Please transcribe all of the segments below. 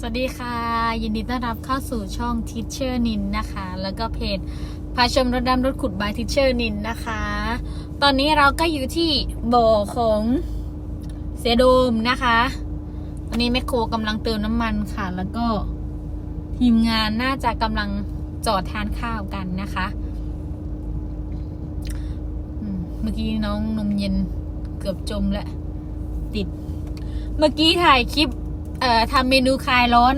สวัสดีค่ะ ยินดีต้อนรับเข้าสู่ช่อง Teacher นินนะคะ แล้วก็เพจพาชมรถดำรถขุด by Teacher นินนะคะ ตอนนี้เราก็อยู่ที่บ่อของเสียโดมนะคะวันนี้แมคโครกำลังเติมน้ำมันค่ะ แล้วก็ทีมงานน่าจะกำลังจอดทานข้าวกันนะคะเมื่อกี้น้องนมเย็นเกือบจมแล้วติด เมื่อกี้ถ่ายคลิป เอ่อทำเมนูคลายร้อน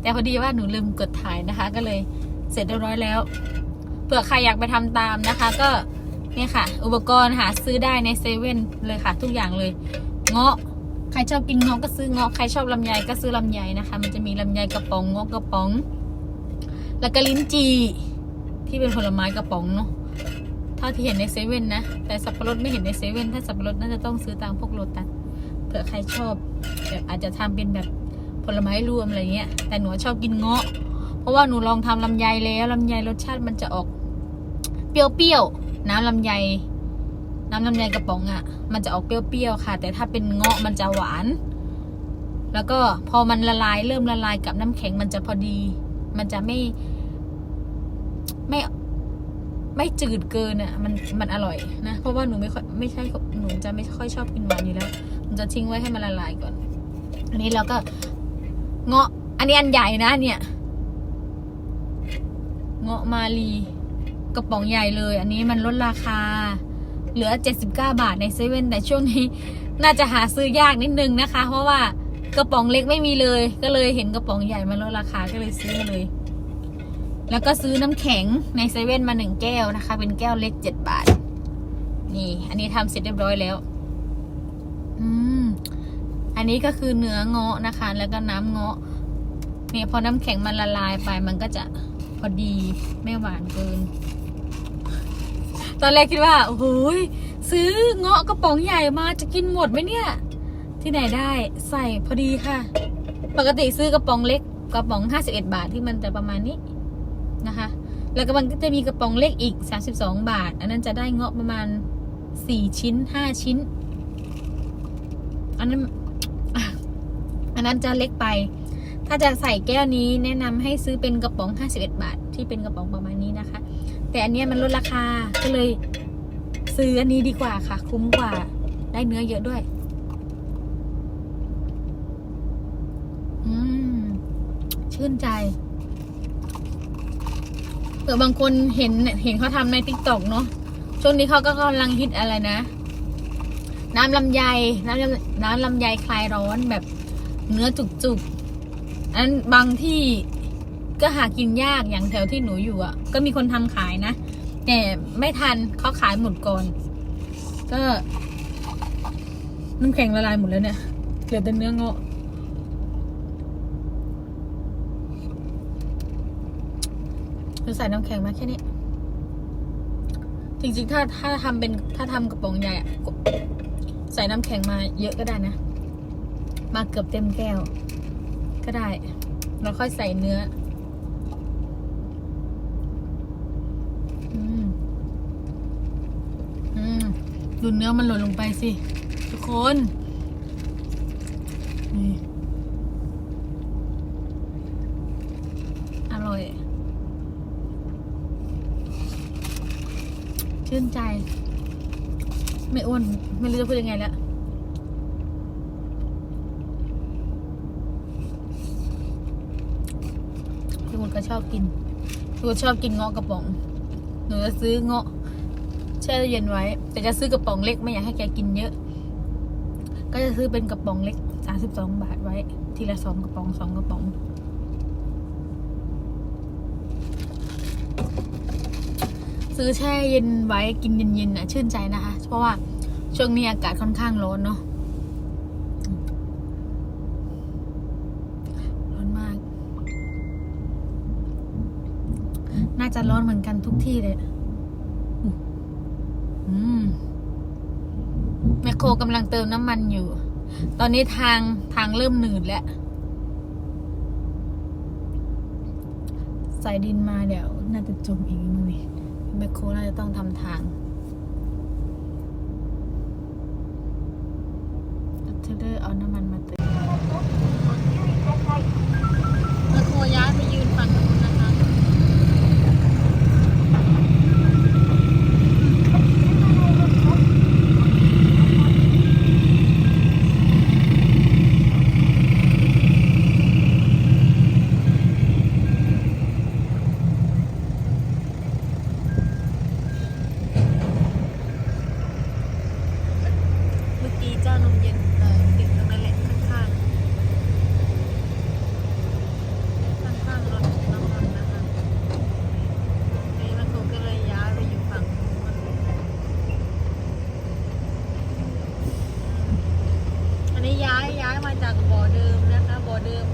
แต่พอดีว่าหนูลืมกดถ่ายนะคะ ก็เลยเสร็จเรียบร้อยแล้วเผื่อใครอยากไปทำตามนะคะ ก็เนี่ยค่ะ อุปกรณ์หาซื้อได้ในเซเว่นเลยค่ะ ทุกอย่างเลยเงาะใครชอบกินเงาะก็ซื้อเงาะใครชอบลำไยก็ซื้อลำไยนะคะ มันจะมีลำไยกระป๋องเงาะกระป๋อง แล้วก็ลิ้นจี่ที่เป็นผลไม้กระป๋องเนาะเท่าที่เห็นในเซเว่นนะแต่สับปะรดไม่เห็นในเซเว่นถ้าสับปะรดน่าจะต้องซื้อตามพวกโลตัส เผื่อใครชอบแบบอาจจะทำเป็นแบบผลไม้รวมอะไรเงี้ย แต่หนูชอบกินเงาะ เพราะว่าหนูลองทำลำไยแล้วลำไยรสชาติมันจะออก เปรี้ยวๆ น้ำลำไย น้ำลำไยกระป๋องอะ่ะ มันจะออกเปรี้ยวๆค่ะ แต่ถ้าเป็นเงาะมันจะหวาน แล้วก็พอมันละลายเริ่มละลายกับน้ำแข็งมันจะพอดี มันจะไม่ ไม่ ไม่จืดเกินอะมันมันอร่อยนะ เพราะว่าหนูไม่ค่อยไม่ใช่หนูจะไม่ค่อยชอบกินหวานอยู่แล้วมันจะทิ้งไว้ให้มันละลายก่อน อันนี้เราก็เงาะ อันนี้อันใหญ่นะเนี่ย เงาะมาลีกระป๋องใหญ่เลย อันนี้มันลดราคา เหลือ 79 บาทในเซเว่นแต่ช่วงนี้น่าจะหาซื้อยากนิดนึงนะคะ เพราะว่ากระป๋องเล็กไม่มีเลย ก็เลยเห็นกระป๋องใหญ่มันลดราคาก็เลยซื้อมาเลย แล้วก็ซื้อน้ำแข็งในเซเว่นมาหนึ่งแก้วนะคะ เป็นแก้วเล็ก7บาท นี่ อันนี้ทำเสร็จเรียบร้อยแล้ว อืม อันนี้ก็คือเนื้อเงาะนะคะ แล้วก็น้ำเงาะ เนี่ยพอน้ำแข็งมันละลายไปมันก็จะพอดีไม่หวานเกิน ตอนแรกคิดว่าโอ้โหยซื้อเงาะกระป๋องใหญ่มาจะกินหมดไหมเนี่ย ที่ไหนได้ใส่พอดีค่ะ ปกติซื้อกระป๋องเล็กกระป๋อง 51 บาทที่มันจะประมาณนี้ นะคะ แล้วก็มันก็จะมีกระป๋องเล็กอีก 32 บาท อันนั้นจะได้เงาะประมาณ 4 ชิ้น 5 ชิ้น อันนั้น อันนั้นจะเล็กไป ถ้าจะใส่แก้วนี้แนะนำให้ซื้อเป็นกระป๋อง 51 บาท ที่เป็นกระป๋องประมาณนี้นะคะ แต่อันนี้มันลดราคา ก็เลยซื้ออันนี้ดีกว่าค่ะ คุ้มกว่า ได้เนื้อเยอะด้วย อืม ชื่นใจ ผื่อบางคนเห็นเห็นเขาทำในติ๊กต็อกเนาะช่วงนี้เขาก็กำลังฮิตอะไรนะ น้ำลำไยน้ำลำน้ำลำไยคลายร้อนแบบเนื้อจุกๆอันบางที่ก็หากินยากอย่างแถวที่หนูอยู่อะ ก็มีคนทำขายนะแต่ไม่ทันเขาขายหมดก่อน ก็น้ำแข็งละลายหมดแล้วเนี่ยเหลือแต่เนื้อเงาะ จะใส่น้ำแข็งมาแค่นี้ จริงๆ ถ้าถ้าทำเป็นถ้าทำกระป๋องใหญ่อะใส่น้ำแข็งมาเยอะก็ได้นะ มาเกือบเต็มแก้ว ก็ได้ แล้วค่อยใส่เนื้ออืมอืมดูเนื้อมันหล่นลงไปสิ ทุกคน อร่อย ชื่นใจ ไม่อ้วน ไม่รู้จะพูดยังไงแล้วทุกคนก็ชอบกินทุกคนชอบกินเงาะกระป๋อง หนูจะซื้อเงาะแช่เย็นไว้ แต่จะซื้อกระป๋องเล็กไม่อยากให้แกกินเยอะ ก็จะซื้อเป็นกระป๋องเล็กสามสิบสองบาทไว้ ทีละสองกระป๋องสองกระป๋อง ซื้อแช่เย็นไว้กินเย็นๆน่ะชื่นใจนะคะ เพราะว่าช่วงนี้อากาศค่อนข้างร้อนเนาะร้อนมาก น่าจะร้อนเหมือนกันทุกที่เลยอืมแมคโครกำลังเติมน้ำมันอยู่ ตอนนี้ทางทางเริ่มหนืดแล้วใส่ดินมาเดี๋ยว น่าจะจมอีกมั้งนี่ แมคโครน่าจะต้องทำทางเทเลอร์เอาน้ำมันมาเติม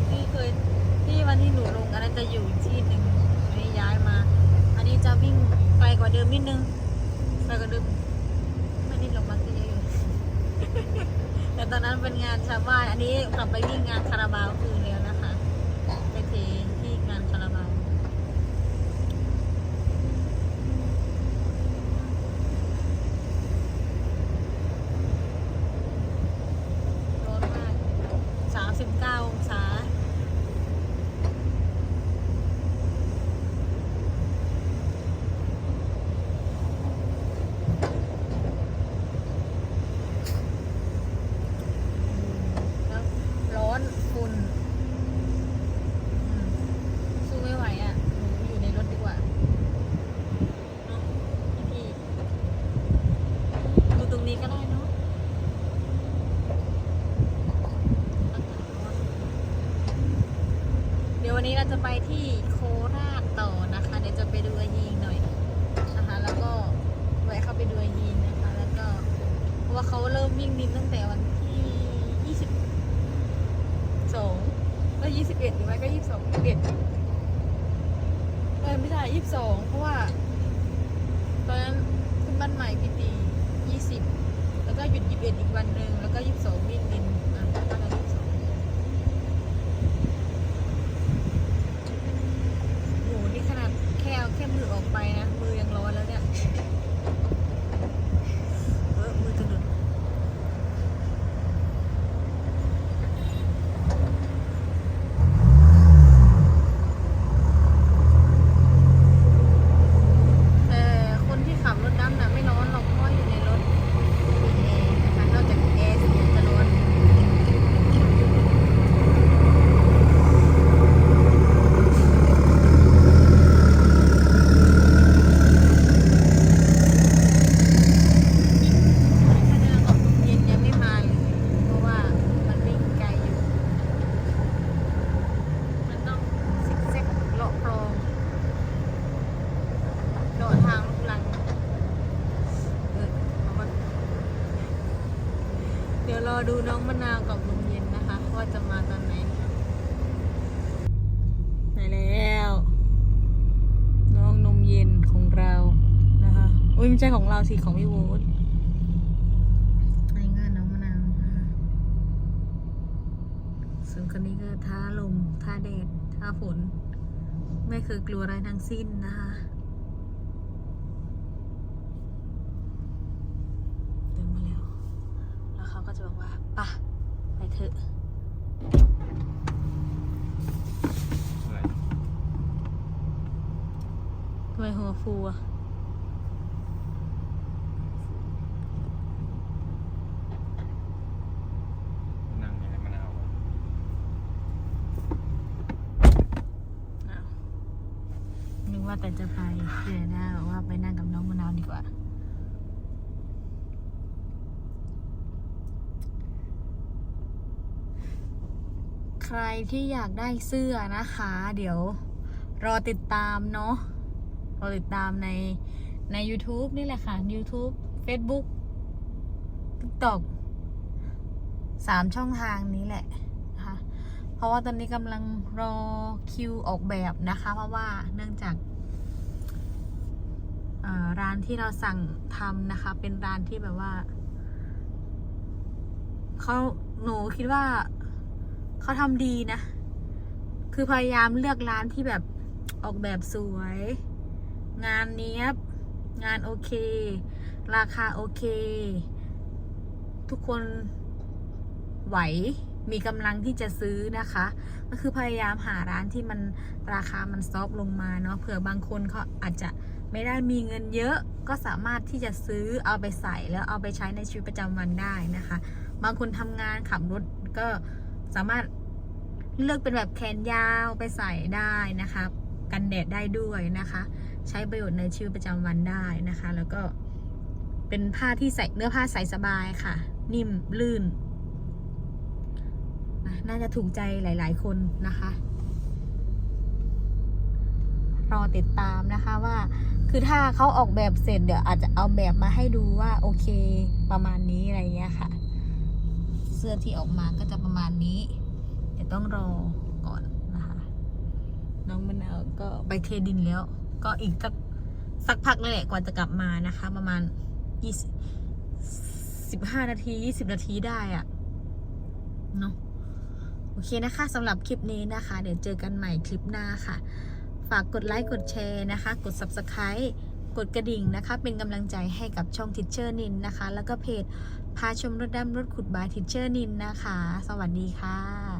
ที่เคยที่วันที่หนูลงอันนั้นจะอยู่ที่หนึ่งไม่ย้ายมา อันนี้จะวิ่งไกลกว่าเดิมนิดนึงไกลกว่าเดิมไม่นี่ลงมาก็เยอะอยู่แต่ตอนนั้นเป็นงานชาวบ้านอันนี้กลับไปวิ่งงานคาราบาวคือแล้วนะคะ ไปเทที่งานคาราบาว ร้อนมาก สามสิบเก้าองศา แล้วร้อนฝุ่นอืมสู้ไม่ไหวอะ หนูอยู่ในรถดีกว่าเนาะพี่ดูตรงนี้ก็ได้เนาะอากาศร้อนเดี๋ย วันนี้เราจะไปที่โคราชต่อนะคะ เดี๋ยวจะไปดูอายีงหน่อยนะคะ แล้วก็แวะเข้าไปดูอายีงนะคะ แล้วก็เพราะว่าเขาเริ่มวิ่งนินตั้งแต่วันที่ยี่สิบสองก็ยี่สิบเอ็ดหรือไม่ก็ยี่สิบสองยี่สิบเอ็ดเอไม่ใช่ยี่สิบสองเพราะว่าตอนนั้นขึ้นบ้านใหม่พี่ตียี่สิบแล้วก็หยุดยี่สิบเอ็ดอีกวันหนึ่งแล้วก็ยี่สิบสองวิ่งดินอะตอนนั้นยี่สิบสองโหนี่ขนาดแค่เอาแค่มือออกไปนะ มือยังร้อนแล้วเนี่ยเออมือจะหลุด แต่คนที่ขับรถดำน่ะไม่ร้อนหรอกเพราะว่าอยู่ในรถมีแอร์นะคะนอกจากแอร์เสียจะร้อนถ้าเดินออกเย็นยังไม่มาเลย เพราะว่ามันวิ่งไกลอยู่ มันต้องซิกแซกเลาะคลอง โดดทางลูกลังเออเอามาเอดูน้องมะนาวกับลุงเย็นนะคะ ว่าจะมาตอนไหนไหนแล้ว น้องนมเย็นของเรานะคะอุ้ยไม่ใช่ของเราสิของพี่วตอันนี้ก็น้องมะนาวนะคะส่วนคนนี้ก็ท้าลมท้าแดดท้าฝน ไม่เคยกลัวอะไรทั้งสิ้นนะคะ เดินมาแล้ว แล้วเขาก็จะบอกว่าไป่ะ ไป เถอะอะไรทำไมหัวฟูอะ นั่งในมะนาว อ้าวนึกว่าแต่จะไปเดี๋ยวนะบอกว่าไปนั่งกับน้องมะนาวดีกว่า ใค รที่อยากได้เสื้อนะคะ เดี๋ยวรอติดตามเนาะรอติดตามในใน YouTube นี่แหละค่ะ YouTube Facebook TikTok สามช่องทางนี้แหละนะคะเพราะว่าตอนนี้กำลังรอคิวออกแบบนะคะ เพราะว่าเนื่องจากร้านที่เราสั่งทำนะคะ เป็นร้านที่แบบว่าเขาหนูคิดว่า เขาทำดีนะ คือพยายามเลือกร้านที่แบบออกแบบสวย งานเนี้ยบ งานโอเค ราคาโอเค ทุกคนไหวมีกำลังที่จะซื้อนะคะ ก็คือพยายามหาร้านที่มันราคามันซอฟลงมาเนาะเผื่อบางคนเขาอาจจะไม่ได้มีเงินเยอะก็สามารถที่จะซื้อเอาไปใส่แล้วเอาไปใช้ในชีวิตประจำวันได้นะคะ บางคนทำงานขับรถก็ สามารถเลือกเป็นแบบแขนยาวไปใส่ได้นะคะ กันแดดได้ด้วยนะคะ ใช้ประโยชน์ในชีวิตประจำวันได้นะคะ แล้วก็เป็นผ้าที่ใส่เนื้อผ้าใส่สบายค่ะ นิ่มลื่น น่าจะถูกใจหลาย ๆ คนนะคะรอติดตามนะคะว่า คือถ้าเขาออกแบบเสร็จเดี๋ยวอาจจะเอาแบบมาให้ดูว่าโอเคประมาณนี้อะไรเงี้ยค่ะ สื้อที่ออกมาก็จะประมาณนี้เดี๋ยวต้องรอก่อนนะคะน้องมนาก็ไปเทดินแล้ว ก็อีกสักสักพักเลยแหละกว่าจะกลับมานะคะ ประมาณยี่สิบห้านาทียี่สิบนาทีได้อะเนาะโอเคนะคะสำหรับคลิปนี้นะคะ เดี๋ยวเจอกันใหม่คลิปหน้าค่ะ ฝากกดไลค์กดแชร์นะคะ กด subscribe กดกระดิ่งนะคะ เป็นกำลังใจให้กับช่องทิ c เชอร์นินนะคะ แล้วก็เพจ พาชมรถดำรถขุดบายทิเชอร์นินนะคะ สวัสดีค่ะ